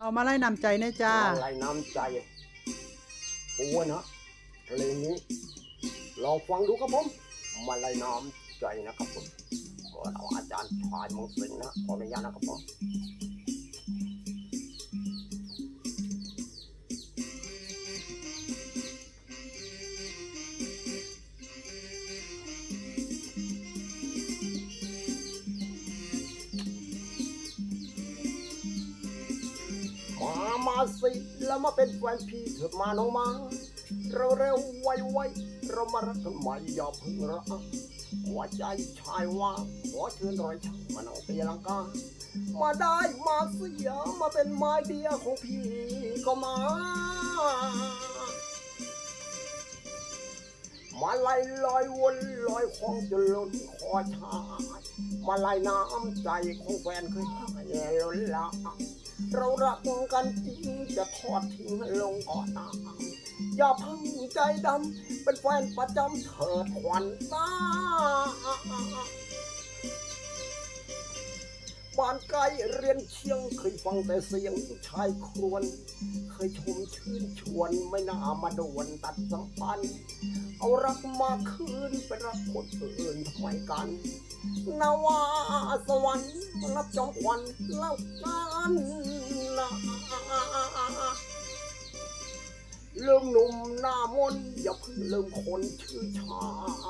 เอามาไล่นำใจนะจ้าอะไรน้ำใจโอ้นะเพลงนี้ลองฟังดูครับผม มาไล่น้ำใจนะครับผมก็เราอาจารย์ชายมงสิงนะขออนุญาตนะครับผม สิ แล้วมาเป็นแฟนพี่เถิดมาน้องมา เราเร็วๆไวเรามารักกันใหม่อย่าเพิ่งรักหัวใจชายว่างขอเชิญรอยช่างมาเอาตีลังกา มาได้มาเสียมาเป็นไม้เดียวของพี่ก็มา มาไล่ลอยวนลอยคลองจนล้นคอชาย มาไล่น้ำใจของแฟนเคยให้ล้นละ เรารักกันจริงจะทอดทิ้งลงก่อนน้ำอย่าพังใจดำเป็นแฟนประจำเถิดขวัญตา บ้านไกลเรียนเชียงเคยฟังแต่เสียงชายครวญเคยชมชื่นชวนไม่น่ามาโดวนตัดสัมพันธ์ เอารักมาคืนเป็นรักคนอื่นทำไมกันนาวาสวรรค์รับจอมควันเล่ากันนะลืมหนุ่มหน้ามนอย่าเพิ่งลืมคนชื่อชา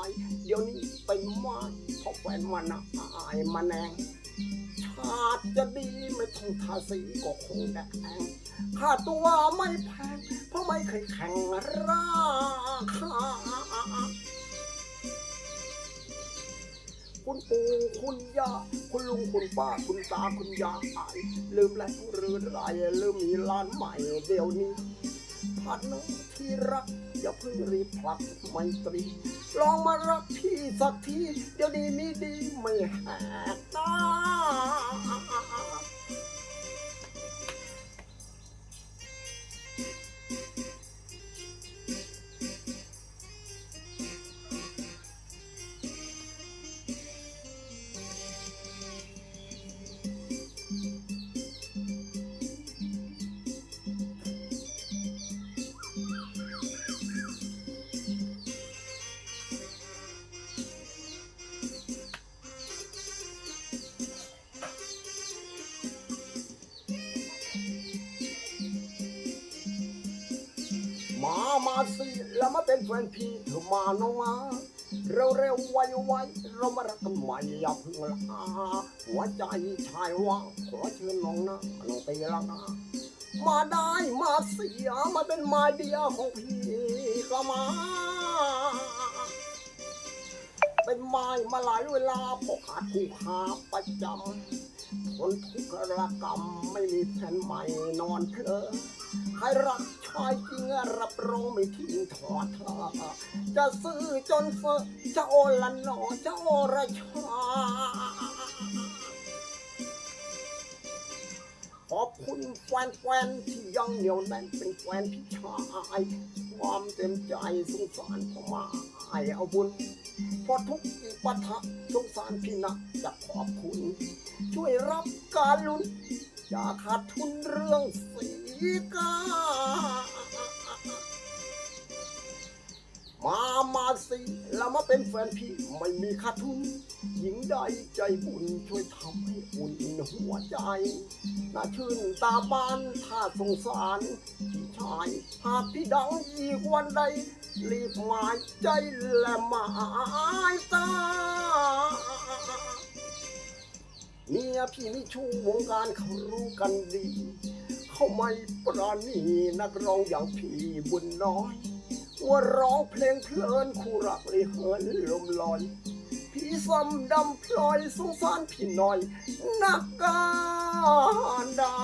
ย เดี๋ยวนี้ไปมาเพราะแฟนมานอายมาแนง ชาติจะดีไม่ต้องทาสีก็คงแดงค่าตัวไม่แพงเพราะไม่เคยแข่งราคา คุณปู่คุณย่าคุณลุงคุณป้าคุณตาคุณยายลืมแล้วหรือไรลืมมีร้านใหม่เดี๋ยวนี้พันน้องที่รักอย่าเพิ่งรีบผลักไมตรี ลองมารักพี่สักที เดี๋ยวนี้มีดีไม่แหกตา มามาสิแล้วมาเป็นแฟนพี่เธอมาน้อมาเร็วเร็วๆไวไวๆเรามารักกันใหม่อย่าเพิ่งลาหัวใจชายว่างขอเชิญน้องนะน้องตีละนะมาได้มาเสียมาเป็นไมาเดียวของพี่ก็มา เป็นไม้มาหลายเวลาพอขาดคู่หาประจำทนทุกข์ระกรรมไม่มีแฟนใหม่นอนเพลอใครรักชายจริงรับรองไม่ทิ้งทอดเธอจะซื้อจนเฟอจะโอละหนอจะโอระชาขอบคุณแฟนๆที่ยังเหนียวแน่นเป็นแฟนพี่ชายความเต็มใจสงสารผมมาให้เอาบุญพอทุกอีปะทะสงสารพี่นะจะขอบคุณ ช่วยรับการลุ้นอย่าขาดทุนเรื่องสี กามามาสิแล้วมาเป็นแฟนพี่ไม่มีขาดทุน หญิงใดใจบุญช่วยทำให้อุ่นหัวใจ น่าชื่นตาบานถ้าสงสารพี่ชายหากพี่ดังอีกวันใด รีบหมายใจและหมายตาเมียพี่นี่ชูวงการเขารู้กันดี เขาไม่ปราณีนักร้องอย่างพี่บุญน้อย ว่าร้องเพลงเพลินคู่รักเลยเหินลมลอย พี่ซ้ำดำพลอยสงสารพี่น้อย นักการดา